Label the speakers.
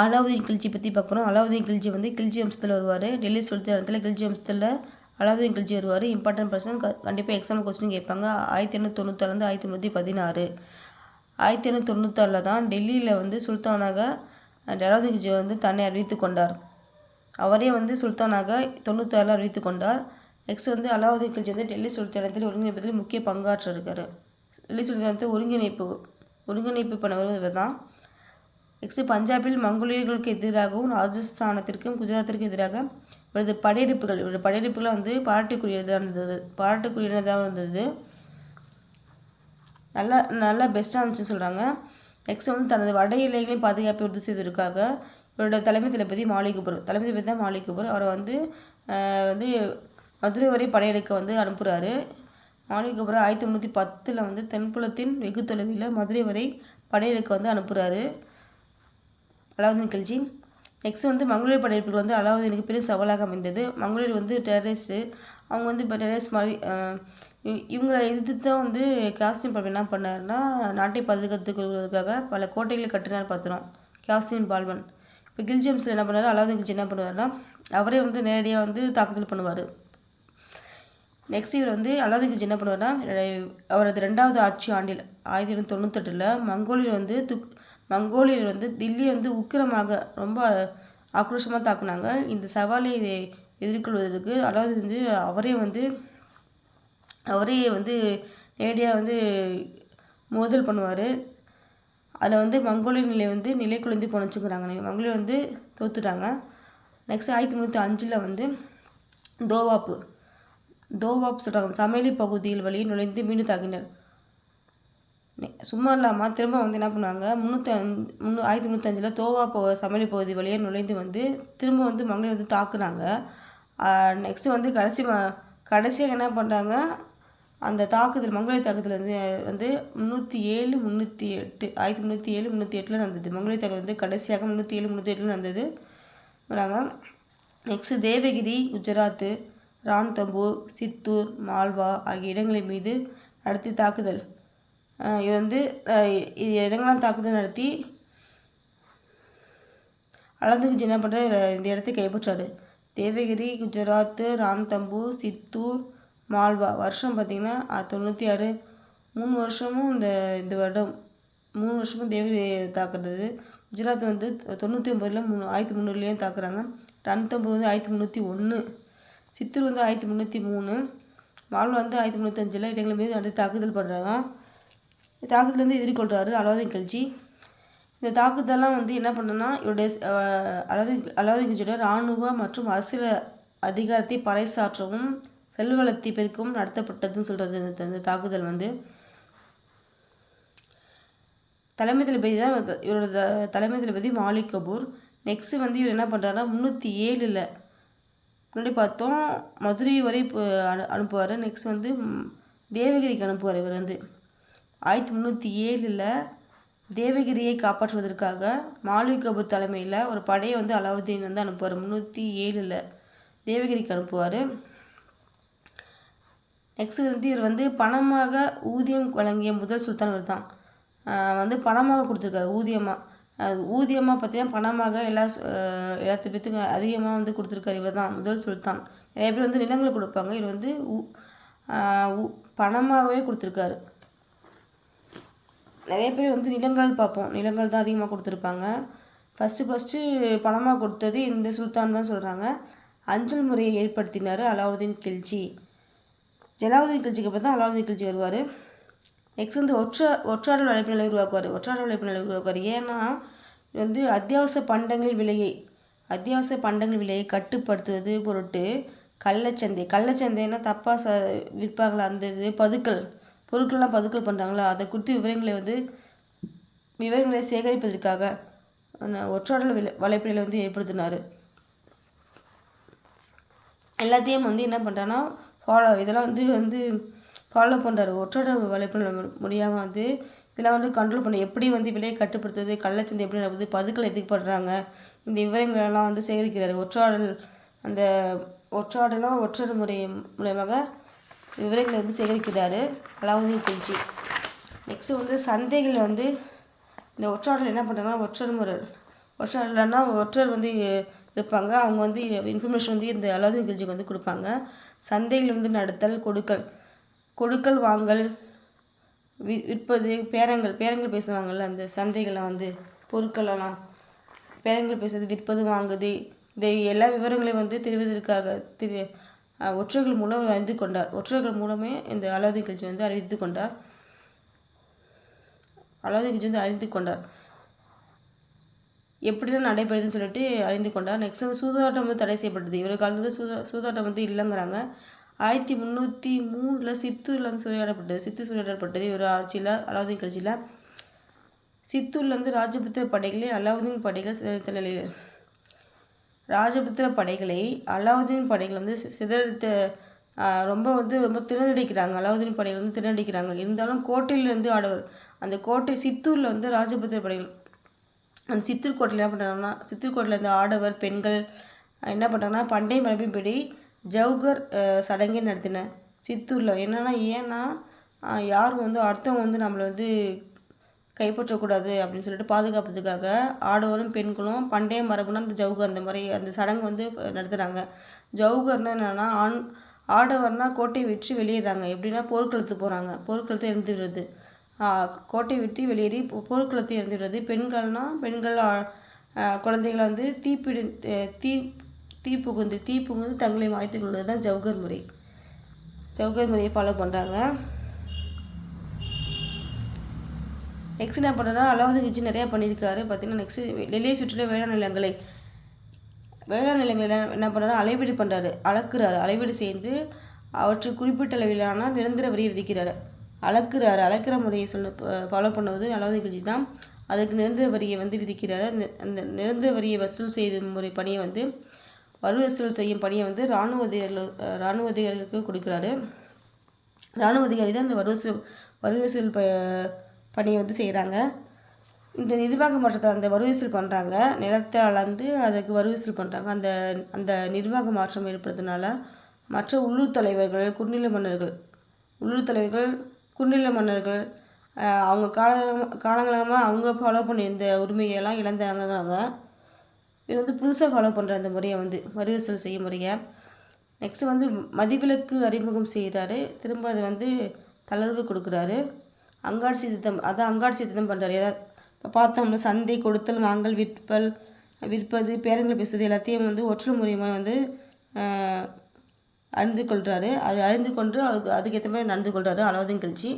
Speaker 1: அலாவுதீன் கில்ஜி பற்றி பார்க்குறோம் அலாவுதீன் கில்ஜி வந்து கில்ஜி வம்சத்தில் வருவார். டெல்லி சுல்தானத்தில் கில்ஜி வம்சத்தில் அலாவுதீன் கில்ஜி வருவார். இம்பார்ட்டன்ட் பர்சன் கண்டிப்பாக எக்ஸாம் கொஸ்டின் கேட்பாங்க. ஆயிரத்தி எண்ணூற்றி தொண்ணூத்தாறுலேருந்து ஆயிரத்தி தொண்ணூற்றி பதினாறு. ஆயிரத்தி எண்ணூற்றி தொண்ணூத்தாறில் தான் டெல்லியில் வந்து சுல்தானாக அலாவுதீன் கில்ஜி வந்து தன்னை அறிவித்து கொண்டார். அவரே வந்து சுல்தானாக தொண்ணூத்தாறில் அறிவித்து கொண்டார். நெக்ஸ்ட் வந்து அலாவுதீன் கில்ஜி வந்து டெல்லி சுல்தானத்தில் ஒருங்கிணைப்பதில் முக்கிய பங்காற்றிருக்கார். டெல்லி சுல்தானத்தில் ஒருங்கிணைப்பு ஒருங்கிணைப்பு பண்ண வருவது தான் நெக்ஸ்ட் பஞ்சாபில் மங்கோலியர்களுக்கு எதிராகவும் ராஜஸ்தானத்திற்கும் குஜராத்திற்கும் எதிராக இவரது படையெடுப்புகள் இவரது படையெடுப்புகள் வந்து பாராட்டுக்குரியதாக இருந்தது பாராட்டுக்குரியதாக இருந்தது. நல்லா நல்லா பெஸ்ட்டாக இருந்துச்சுன்னு சொல்கிறாங்க நெக்ஸ்ட் வந்து தனது வட இலைகளின் பாதுகாப்பை உறுதி செய்வதற்காக இவரோட தலைமை தளபதி மாலிகுபுர் தலைமை தளபதி தான் மாலிகுபுர் அவரை வந்து வந்து மதுரை வரை படையெடுக்க வந்து அனுப்புகிறாரு மாலிகுபுரம் ஆயிரத்தி முந்நூற்றி பத்தில் வந்து தென்புலத்தின் வெகு தொலைவில் மதுரை வரை படையெடுக்க வந்து அனுப்புகிறாரு அலாவுதீன் கில்ஜி. நெக்ஸ்ட் வந்து மங்களூர் படையெடுப்புகள் வந்து அலாவுதீனுக்கு பெரும் சவாலாக அமைந்தது. மங்களூர் வந்து டெரரிஸ்ட்டு அவங்க வந்து இப்போ டெரரிஸ்ட் மாதிரி இவங்களை எதிர்த்து தான் வந்து காஸ்டின் பால்வன் என்ன பண்ணாருன்னா நாட்டை பாதுகாத்துக்கிறதுக்காக பல கோட்டைகளை கட்டினார் பார்த்துறோம் காஸ்டின் பால்வன். இப்போ கில்ஜியம்ஸில் என்ன பண்ணார்? அலாவுதீன் கில்ஜி என்ன பண்ணுவார்னா அவரே வந்து நேரடியாக வந்து தாக்குதல் பண்ணுவார். நெக்ஸ்ட் இவர் வந்து அலாவுதீன் கில்ஜி என்ன பண்ணுவார்னா அவரது ரெண்டாவது ஆட்சி ஆண்டில் ஆயிரத்தி தொண்ணூத்தெட்டில் மங்கோலியர் வந்து துக் மங்கோலியர் வந்து தில்லியை வந்து உக்கிரமாக ரொம்ப ஆக்ரோஷமாக தாக்குனாங்க. இந்த சவாலை எதிர்கொள்வதற்கு அதாவது வந்து அவரே வந்து அவரே வந்து நேரடியாக வந்து மோதல் பண்ணுவார். அதில் வந்து மங்கோலிய நிலை வந்து நிலை குலைந்து போனச்சுங்கிறாங்க. மங்கோலியர் வந்து தோத்துட்டாங்க. நெக்ஸ்ட் ஆயிரத்தி முந்நூற்றி அஞ்சில் வந்து தோவாப்பு தோவாப் சொல்கிறாங்க சமையலி பகுதியில் வழியே நுழைந்து மீண்டும் தாக்கினர். சும்மா இல்லாமல் திரும்ப வந்து என்ன பண்ணுவாங்க முந்நூற்றி அஞ்சு முந்நூ ஆயிரத்தி முந்நூற்றஞ்சில் தோவா போ சமலி பகுதி வழியாக நுழைந்து வந்து திரும்ப வந்து மங்களை வந்து தாக்குனாங்க. நெக்ஸ்ட்டு வந்து கடைசி ம கடைசியாக என்ன பண்ணுறாங்க அந்த தாக்குதல் மங்களை தாக்குதல் வந்து வந்து முந்நூற்றி ஏழு முந்நூற்றி எட்டு ஆயிரத்தி முந்நூற்றி ஏழு முந்நூற்றி எட்டில் நடந்தது. மங்களை தாக்குதல் வந்து கடைசியாக முந்நூற்றி ஏழு முந்நூற்றி எட்டில் நடந்தது. நெக்ஸ்ட்டு தேவகிரி குஜராத்து ரான்தம்பூர் சித்தூர் மால்வா ஆகிய இடங்களின் மீது நடத்தி தாக்குதல். இது வந்து இது இடங்களாம் தாக்குதல் நடத்தி அலந்துகுஜி என்ன பண்ணுறாரு இந்த இடத்தை கைப்பற்றாரு. தேவகிரி குஜராத்து ராம்தம்பு சித்தூர் மால்வா. வருஷம் பார்த்திங்கன்னா தொண்ணூற்றி ஆறு மூணு வருஷமும் இந்த இந்த வருடம் மூணு வருஷமும் தேவகிரி தாக்குறது. குஜராத் வந்து தொண்ணூற்றி ஒம்பதில் மூணு ஆயிரத்தி முந்நூறுலேயும் தாக்குறாங்க. ரன்தம்பூர் வந்து ஆயிரத்தி முந்நூற்றி ஒன்று சித்தூர் வந்து ஆயிரத்தி முந்நூற்றி மூணு. மால்வா வந்து ஆயிரத்தி முந்நூற்றஞ்சில் இடங்கள் மீது அடுத்து தாக்குதல் பண்ணுறாங்க தாக்குதலேருந்து எதிர்கொள்கிறாரு அலாவுதீன் கல்ஜி. இந்த தாக்குதலாம் வந்து என்ன பண்ணுன்னா இவருடைய அலாவுதீன் அலாவுதீன் கல்ஜியோட இராணுவ மற்றும் அரசியல் அதிகாரத்தை பறைசாற்றவும் செல்வளத்தை பெருக்கவும் நடத்தப்பட்டதுன்னு சொல்கிறது இந்த தாக்குதல் வந்து. தலைமை தளபதி தான் இவரோட தலைமை தளபதி மாலிக் கபூர். நெக்ஸ்ட்டு வந்து இவர் என்ன பண்ணுறாருன்னா முந்நூற்றி ஏழில் முன்னாடி பார்த்தோம் மதுரை வரை அனு அனுப்புவார். நெக்ஸ்ட் வந்து தேவகிரிக்கு அனுப்புவார் இவர் வந்து. ஆயிரத்தி முந்நூற்றி ஏழில் தேவகிரியை காப்பாற்றுவதற்காக மாலிக் தலைமையில் ஒரு படையை வந்து அலாவுதீன் வந்து அனுப்புவார். முந்நூற்றி ஏழில் தேவகிரிக்கு அனுப்புவார். நெக்ஸ்ட் வந்து இவர் வந்து பணமாக ஊதியம் வழங்கிய முதல் சுல்தான் இவர் தான் வந்து பணமாக கொடுத்துருக்காரு ஊதியமாக ஊதியமாக பார்த்தீங்கன்னா பணமாக எல்லா எல்லாத்து பேத்துக்கும் அதிகமாக வந்து கொடுத்துருக்காரு இவர் தான் முதல் சுல்தான். நிறைய பேர் வந்து நிலங்கள் கொடுப்பாங்க. இவர் வந்து பணமாகவே கொடுத்துருக்காரு. நிறைய பேர் வந்து நிலங்கள் பார்ப்போம். நிலங்கள் தான் அதிகமாக கொடுத்துருப்பாங்க. ஃபஸ்ட்டு ஃபஸ்ட்டு பணமாக கொடுத்தது இந்த சுல்தான் தான் சொல்கிறாங்க அஞ்சல் முறையை ஏற்படுத்தினார் அலாவுதீன் கில்ஜி. ஜலாவுதீன் கில்ஜிக்கு அப்புறம் தான் அலாவுதீன் கில்ஜி வருவார். நெக்ஸ்ட் வந்து ஒற்ற ஒற்றாடல் வலைப்பு நிலை உருவாக்குவார். ஒற்றாடல் வலைப்பு நிலை உருவாக்குவார். ஏன்னா வந்து அத்தியாவசிய பண்டங்கள் விலையை அத்தியாவசிய பண்டங்கள் விலையை கட்டுப்படுத்துவது பொருட்டு கள்ளச்சந்தை கள்ளச்சந்தைன்னா தப்பாக ச விற்பாங்களா அந்த இது பதுக்கல். பொருட்கள்லாம் பதுக்கல் பண்ணுறாங்களா அதை குறித்து விவரங்களை வந்து விவரங்களை சேகரிப்பதற்காக ஒற்றாடல் விலை வலைப்பிழையில் வந்து ஏற்படுத்தினார். எல்லாத்தையும் வந்து என்ன பண்ணுறான்னா ஃபாலோ இதெல்லாம் வந்து வந்து ஃபாலோ பண்ணுறாரு ஒற்றாடல் வலைப்பிழை முடியாமல் வந்து இதெல்லாம் வந்து கண்ட்ரோல் பண்ண எப்படி வந்து விலையை கட்டுப்படுத்துறது கள்ளச்சந்தை எப்படி நடக்குது பதுக்கல் எதுக்கு பண்ணுறாங்க இந்த விவரங்களெல்லாம் வந்து சேகரிக்கிறாரு. ஒற்றாடல் அந்த ஒற்றாடலாம் ஒற்றர் முறை மூலயமாக விவரங்களை வந்து சேகரிக்கிறார் அலாவுதீன் கில்ஜி நெக்ஸ்ட்டு வந்து சந்தைகளில் வந்து இந்த ஒற்றாடல் என்ன பண்ணுறாங்கன்னா ஒற்றர் முறை ஒற்றர் ஒற்றர் வந்து இருப்பாங்க. அவங்க வந்து இன்ஃபர்மேஷன் வந்து இந்த அலாவுதீன் கில்ஜிக்கு வந்து கொடுப்பாங்க. சந்தையில் வந்து நடத்தல் கொடுக்கல். கொடுக்கல் வாங்கல் வி விற்பது பேரங்கள். பேரங்கள் பேசுவாங்கள்ல அந்த சந்தைகளை வந்து பொருட்களெல்லாம். பேரங்கள் பேசுறது விற்பது வாங்குது. இந்த எல்லா விவரங்களையும் வந்து தெரிவதற்காக தெரிய ஒற்றர்கள் மூலம் அறிந்து கொண்டார். ஒற்றர்கள் மூலமே இந்த அலாவுதீன் கில்ஜி வந்து அறிவித்து கொண்டார். அலாவுதீன் கில்ஜி வந்து அறிந்து கொண்டார். எப்படிலாம் நடைபெறுதுன்னு சொல்லிட்டு அறிந்து கொண்டார். நெக்ஸ்ட் வந்து சூதாட்டம் வந்து தடை செய்யப்பட்டது. இவர் காலத்தில் சூதா சூதாட்டம் வந்து இல்லைங்கிறாங்க. ஆயிரத்தி முந்நூற்றி மூணில் சித்தூரில் வந்து சூறையாடப்பட்டது சித்தூர் சூறையாடப்பட்டது இவர் ஆட்சியில் அலாவுதீன் கட்சியில் சித்தூர்லேருந்து ராஜபுத்திர படைகளை அலாவுதீன் படைகள் சிதறித்த நிலையில் ராஜபுத்திர படைகளை அலாவுதீன் படைகள் வந்து சிதறித்த ரொம்ப வந்து ரொம்ப திணறடிக்கிறாங்க. அலாவுதீன் படைகள் வந்து திணறடிக்கிறாங்க. இருந்தாலும் கோட்டையிலேருந்து ஆடவர் அந்த கோட்டை சித்தூரில் வந்து ராஜபுத்திர படைகள் அந்த சித்தூர் கோட்டையில் என்ன பண்ணுறாங்கன்னா சித்தூர் கோட்டையில் இருந்த ஆடவர் பெண்கள் என்ன பண்ணுறாங்கன்னா பண்டைய மரபின்படி ஜவுகர் சடங்கை நடத்தின சித்தூரில். என்னென்னா ஏன்னா யாரும் வந்து அடுத்தவங்க வந்து நம்மளை வந்து கைப்பற்றக்கூடாது அப்படின்னு சொல்லிட்டு பாதுகாப்பதுக்காக ஆடவரும் பெண்களும் பண்டைய மரபுனா அந்த ஜவுகர் அந்த மாதிரி அந்த சடங்கு வந்து நடத்துகிறாங்க ஜவுகர்னால் என்னென்னா ஆண் ஆடவர்னா கோட்டையை விற்று வெளியேறாங்க எப்படின்னா போர்க்களத்துக்கு போகிறாங்க போர்க்களத்தை இருந்து கோட்டை விட்டு வெளியேறி போர்க்களத்தை இருந்து விடுறது. பெண்கள்னால் பெண்கள் குழந்தைகளை வந்து தீப்பிடி தீ தீ புகுந்து தீ புகுந்து தங்களை மாய்த்து கொள்வது தான் ஜவுகர் முறை. ஜவுகர் முறையை ஃபாலோ பண்ணுறாங்க நெக்ஸ்ட் என்ன பண்ணுறா அலாவுதீன் கிச்சி நிறையா பண்ணியிருக்காரு. பார்த்தீங்கன்னா நெக்ஸ்ட்டு நிலையை சுற்றுலா வேளாண் நிலங்களை வேளாண் நிலங்களை என்ன பண்ணுறாரு அளவீடு பண்ணுறாரு அளக்குறாரு. அளவீடு செய்து அவற்றுக்கு குறிப்பிட்ட அளவிலான நிரந்தர வரியை விதிக்கிறாரு. அளக்குறாரு. அளக்கிற முறையை சொல்ல ஃபாலோ பண்ணுவது அலாவுதீன் கில்ஜி தான். அதுக்கு நிரந்தர வரியை வந்து விதிக்கிறாரு. அந்த நிரந்தர வரியை வசூல் செய்யும் முறை பணியை வந்து வரி வசூல் செய்யும் பணியை வந்து இராணுவ அதிகாரிகள் இராணுவ அதிகாரிகளுக்கு கொடுக்குறாரு. இராணுவ அதிகாரி தான் இந்த வரி வசூல் வரி வசூல் ப பணியை வந்து செய்கிறாங்க இந்த நிர்வாக மாற்றத்தை அந்த வரிவசூல் பண்ணுறாங்க நிலத்தை அளந்து அதுக்கு வரி பண்ணுறாங்க அந்த அந்த நிர்வாக மாற்றம் ஏற்படுறதுனால மற்ற உள்ளூர் தலைவர்கள் குறுநில மன்னர்கள் உள்ளூர் தலைவர்கள் குறுநில மன்னர்கள் அவங்க காலம் காலங்காலமாக அவங்க ஃபாலோ பண்ணியிருந்த உரிமையெல்லாம் இழந்தாங்கிறாங்க இது வந்து புதுசாக ஃபாலோ பண்ணுற அந்த முறையை வந்து வரி செய்யும் முறையை. நெக்ஸ்ட்டு வந்து மதிவிலக்கு அறிமுகம் செய்கிறாரு திரும்ப அதை வந்து தளர்வு கொடுக்குறாரு. அங்காட்சி திட்டம் அதான் அங்காட்சி திட்டம் பண்ணுறாரு இப்போ பார்த்தோம்னா சந்தை கொடுத்தல் வாங்கல் விற்பல் விற்பது பேரங்கள் பேசுவது எல்லாத்தையும் வந்து ஒற்றை முறையமாக வந்து அறிந்து கொள்கிறாரு அது அறிந்து கொண்டு அதுக்கு அதுக்கேற்ற மாதிரி நடந்து கொள்கிறாரு அலாவுதீன் கில்ஜி.